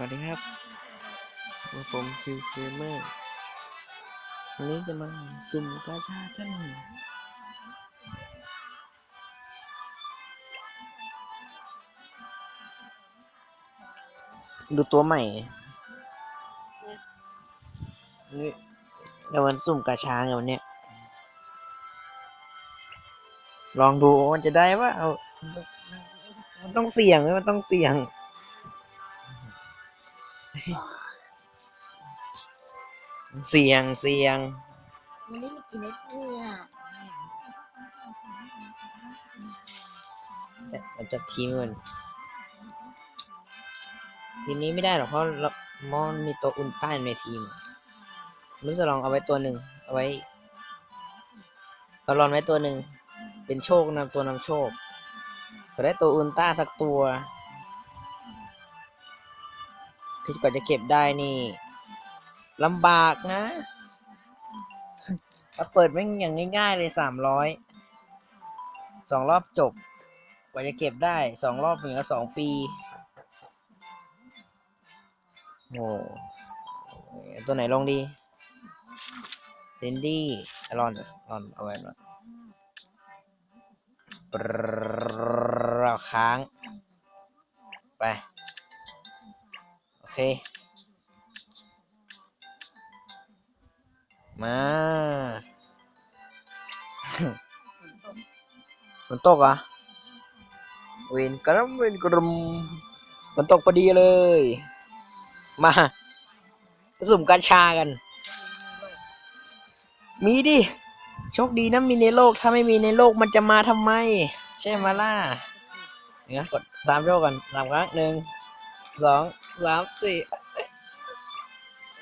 วัสดีครับผมคิวเกมเมอร์วันนี้จะมาสุ่มกาชากันดูตัวใหม่นี่เดี๋ยวมันสุ่มกาชาไงวันเนี้ยลองดูมันจะได้ว่าเอามันต้องเสี่ยงเว้ยมันต้องเสี่ยง เสี่ยงเสี่ยงวันนี้มีกี่เม็ดเนี่ยแต่เราจะทีมมันทีมนี้ไม่ได้หรอกเพราะเรามอนมีตัวอุลตร้าอยู่ในทีมมันจะลองเอาไว้ตัวหนึ่งเอาไว้เราลองไว้ตัวหนึ่งเป็นโชคนำตัวนำโชคแต่ได้ตัวอุลตร้าสักตัว พี่กว่าจะเก็บได้นี่ลำบากนะเราเปิดไม่งอย่างง่าย ๆ เลยสามร้อยสองรอบจบ กว่าจะเก็บได้สองรอบเหมือนกับสองปีโอ้ตัวไหนลงดีเซนดี้รอนรอนเอาไว้รอนปรรค้าง ไป เค มา มันตกอะเวนกระมเวนกระมมันตกพอดีเลย มาสุ่มกัญชากัน มีดิ โชคดีนะมีในโลก ถ้าไม่มีในโลกมันจะมาทำไม ใช่มาล่ะเนี่ยกดตามโชคกันสามครั้งหนึ่งสอง สามสี่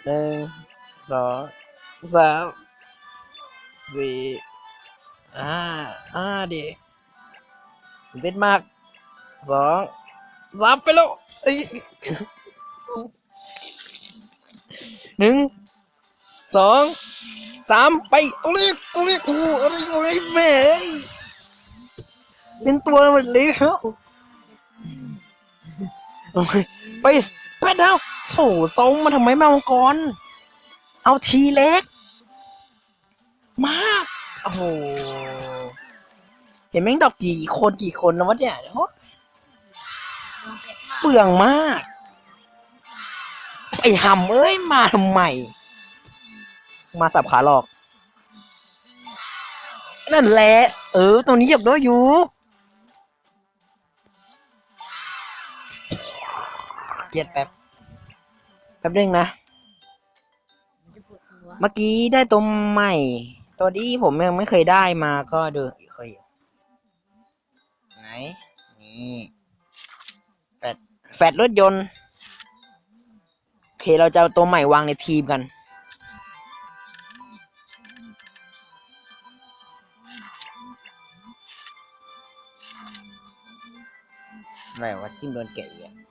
หนึ่งสองสามสี่ห้าห้าดิตื่นเต้นมากสองสามไปแล้วหนึ่งสองสามไปตัวเล็กตัวเล็กโอ้อะไรอะไรแม่เป็นตัวหมดเลยครับโอ้ยไป เป็ดแล้วโถทรงมาทำไมแมวมังกร เอาทีเล็ก มากโอ้โห เห็นแม่งดอกกี่คนกี่คนแล้วะเนี่ยเปลืองมาก ไอ้หำเอ้ย มาทำไม มาสับขาหลอก นั่นแหละ เออ ตรงนี้หยับด้วยอยู่ เจ็ดแป๊บแป๊บนึงนะมันจะปวดหัวเมื่อกี้ได้ตัวใหม่ ตัวที่ผมยังไม่เคยได้มาก็ดูเคยอยู่ไหน นี่แฟดแฟดรถยนต์ โอเค เราจะเอาตัวใหม่วางในทีมกันอะไรวะจิ้มโดนแกะอีก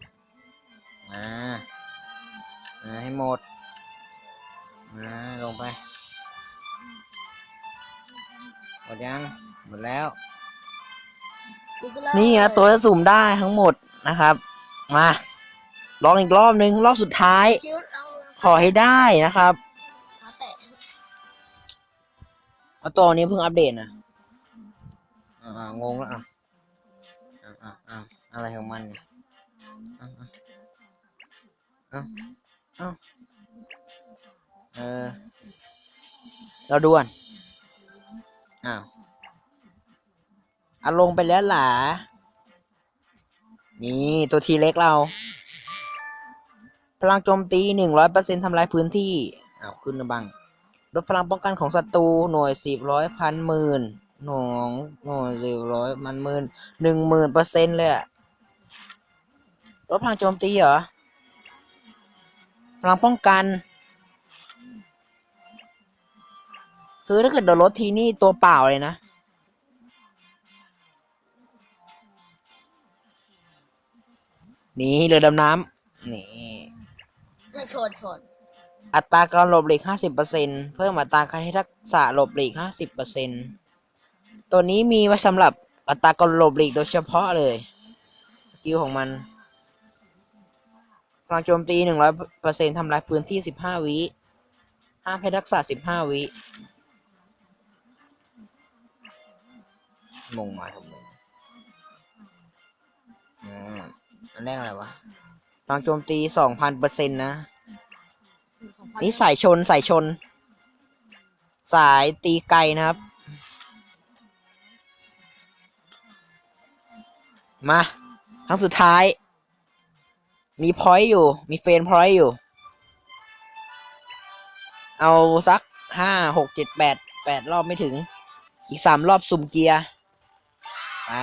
อะมามาให้หมดมาลงไป หมดยัง หมดแล้วกูก็เล่านี่อะตัวจะสุ่มได้ทั้งหมดนะครับ มาลองอีกรอบนึง รอบสุดท้ายคิ้วเอาขอให้ได้นะครับขาแตะเอาตัวนี้เพิ่งอัปเดตนะอ่าๆงงแล้วอะอ่าอ่าอ่าอะไรของมันเนี่ย อ่าอ่าอ่าอ่าเออ เราดูก่อนอ้าวอาลงไปแล้วหล่ะนี่ตัวทีเล็กเรา พลังโจมตีหนึ่งร้อยเปอร์เซ็นทำลายพื้นที่ อ้าว ขึ้นนะบังลดพลังป้องกันของศัตรูหน่วยสิบร้อยพันหมื่นหน่วยหน่วยสิบร้อยมันหมื่นหนึ่งหมื่นเปอร์เซ็นต์เลยอะลดพลังโจมตีเหรอ พลังป้องกัน คือถ้าเกิดโดนลดทีนี่ตัวเปล่าเลยนะ นี่เรือดำน้ำนี่ให้ชนชนอัตราการหลบหลีก 50%เพิ่มอัตราการให้ทักษะหลบหลีก 50%ตัวนี้มีไว้สำหรับอัตราการหลบหลีกโดยเฉพาะเลย สกิลของมัน พลังโจมตี100%ทำลายพื้นที่15วิห้ามให้ทักษะ15วิมงมาทำไมอ่าอันแรกอะไรวะพลังโจมตี2,000%นะ นี่สายชนสายชน สายตีไกลนะครับ มา ครั้งสุดท้าย มีพอยต์อยู่ มีเฟนพอยต์อยู่ เอาสักห้าหกเจ็ดแปดแปดรอบไม่ถึง อีกสามรอบสุ่มเกียร์ ไป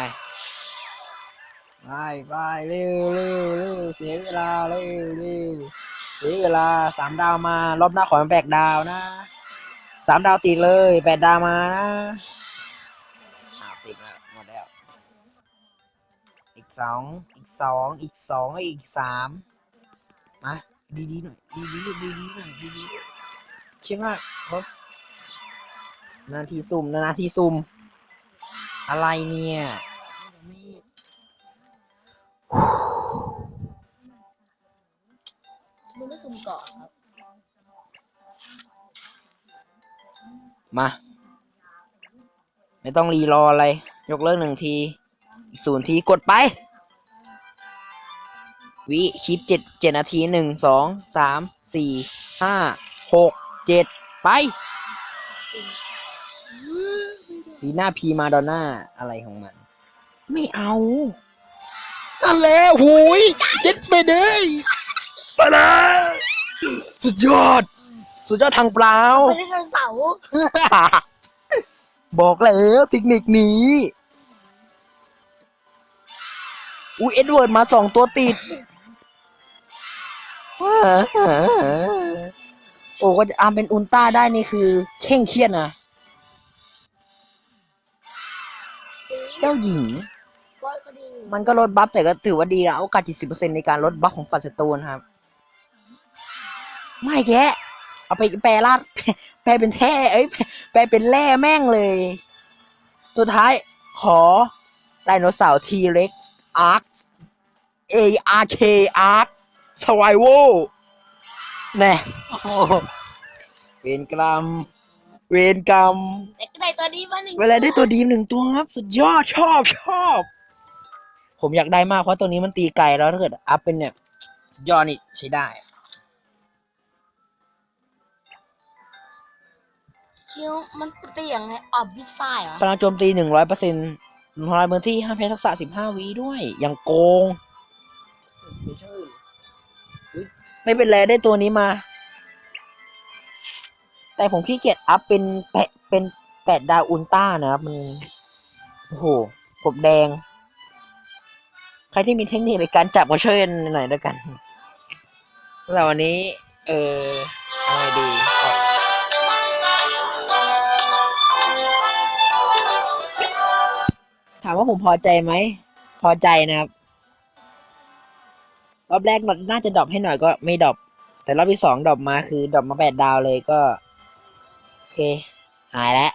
ไปไปเร็วเร็วเร็วเสียเวลาเร็วเร็วเสียเวลาสามดาวมารอบหน้าขอเป็นแปดดาวนะสามดาวติดเลยแปดดาวมานะ สองอีกสองอีกสองอีกสามมาดีดีๆหน่อยดีดีดีดีๆหน่อยดีดีๆคิดว่าเขานาทีซุ่มนะนาทีซุ่มอะไรเนี่ยมันไม่ซุ่มก่อนครับ มา ไม่ต้องรีรออะไร ยกเลิกหนึ่งทีอีก ศูนย์ทีกดไป วิคลิปเจ็ดเจ็ดนาทีหนึ่งสองสามสี่ห้าหกเจ็ดไปพีหน้าพีมาดอนน่าอะไรของมัน ไม่เอานั่นแหละหูยเจ็ดไปเลยไปเลยสุดยอด สุดยอดทางเปล่าไม่ได้ไดโนเสาร์บอกแล้วเทคนิคนี้ อุ้ยเอ็ดเวิร์ดมาสองตัวติด โอ้ก็จะอามเป็นอุลตร้าได้นี่คือ เข่งเครียดนะ เจ้าหญิง มันก็ลดบัฟแต่ก็ถือว่าดีแล้วโอกาส 70%ในการลดบัฟของฝันศัตรูนะครับ ไม่แกเอาไปแปลราดแปลเป็นแท่เอ้ย แปลเป็นแร่แม่งเลย สุดท้ายขอไดโนเสาร์ทีเร็กซ์ T-Rex Arc A R K Arc Survival แน่โอ้โหเวรกรรม เวรกรรมแต่ก็ได้ตัวนี้มาหนึ่งเวลาได้ตัวดีมหนึ่งตัวครับ สุดยอดชอบชอบ ผมอยากได้มากเพราะตัวนี้มันตีไกลแล้วถ้าเกิดอัพเป็นเนี่ยสุดยอดนี่ใช้ได้คิวมันเตียงไงออบบิสไซเหรอพลังโจมตีหนึ่งร้อยเปอร์เซ็นต์ ทำลายพื้นที่ห้ามแพ้ทักษะสิบห้าวิด้วยอย่างโกงไม่เป็นไรได้ตัวนี้มา แต่ผมขี้เกียจอัพเป็นแปะเป็นแปดดาวอุลตร้านะครับมันโอ้โหกบแดง ใครที่มีเทคนิคในการจับก็ช่วยกันหน่อยด้วยกันสำหรับวันนี้ เออเอาไงดี ถามว่าผมพอใจไหม พอใจนะครับ รอบแรกน่าจะดรอปให้หน่อยก็ไม่ดรอป แต่รอบที่สองดรอปมาคือดรอปมาแปดดาวเลยก็ โอเค หายแล้ว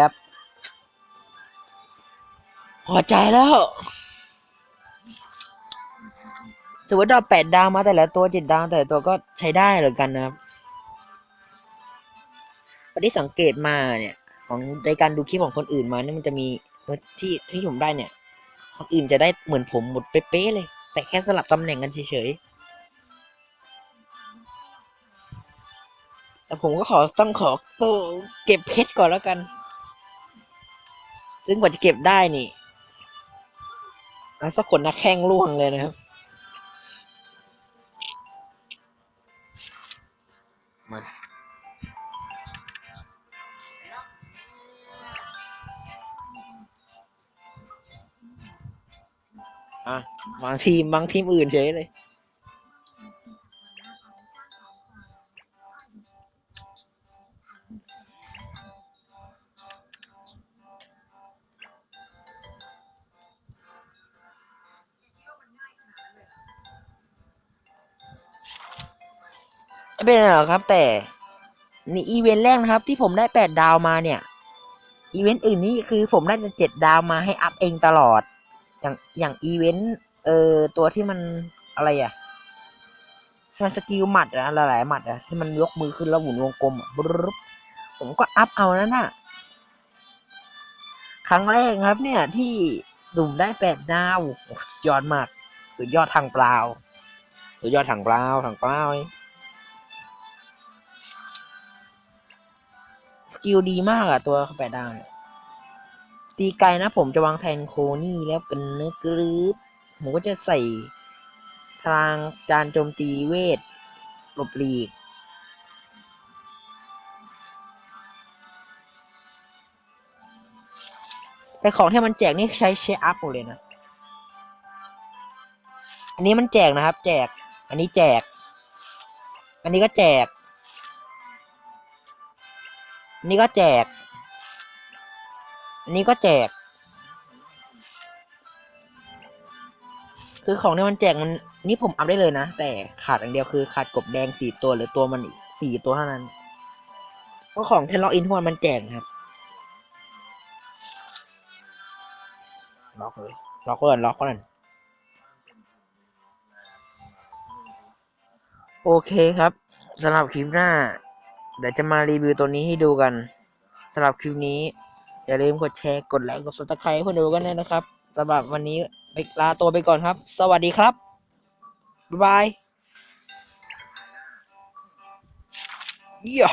ครับ พอใจแล้วถือว่าดรอปแปดดาวมาแต่ละตัวเจ็ดดาวแต่ละตัวก็ใช้ได้เหมือนกันนะครับที่สังเกตมาเนี่ย ของในการดูคลิปของคนอื่นมาเนี่ยมันจะมีที่ที่ผมได้เนี่ย คนอื่นจะได้เหมือนผมหมดเป๊ะเลย แต่แค่สลับตำแหน่งกันเฉยๆแต่ผมก็ขอต้องขอตัวเก็บเพชรก่อนแล้วกัน ซึ่งกว่าจะเก็บได้นี่เอาสักคนนักแข้งล่วงเลยนะครับ มา อะบางทีมบางทีมอื่นเฉยเลย ไม่เป็นไรหรอกครับ แต่นี่อีเวนต์แรกนะครับ ที่ผมได้แปดดาวมาเนี่ย อีเวนต์อื่นนี่คือผมได้จะเจ็ดดาวมาให้อัพเองตลอด อย่างอย่างอีเวนต์เอ่อตัวที่มันอะไรอะมันสกิลหมัดอะหลายๆหมัดอะที่มันยกมือขึ้นแล้วหมุนวงกลมอะบผมก็อัพเอานั่นน่ะ ครั้งแรกครับ เนี่ย ที่สุ่มได้แปดดาวสุดยอดมาก สุดยอดทางเปล่าสุดยอดทางเปล่าทางเปล่าสกิลดีมากอะตัวแปดดาวเนี่ย ตีไกลนะผมจะวางแทนโคนี่แล้วกันเนื้อกรึบผมก็จะใส่พลังการโจมตีเวทหลบหลีก แต่ของที่มันแจกนี่ใช้เชอัพหมดเลยนะ อันนี้มันแจกนะครับ แจก อันนี้แจก อันนี้ก็แจก อันนี้ก็แจก นนี้ก็แจก คือของที่มันแจกมันนี่ผมอัพได้เลยนะ แต่ขาดอย่างเดียวคือขาดกบแดงสี่ตัวหรือตัวมันอีกสี่ตัวเท่านั้น เพราะของเที่ล็อกอินทุกวันมันแจกครับ ล็อกเลยล็อกก่อนล็อกก่อนโอเคครับสำหรับคลิปหน้า เดี๋ยวจะมารีวิวตัวนี้ให้ดูกันสำหรับคลิปนี้ อย่าลืมกดแชร์กดไลค์กด subscribe ให้เพื่อนดูกันด้วยนะครับสำหรับวันนี้ไปลาตัวไปก่อนครับ สวัสดีครับ บ๊ายบายเยี่ย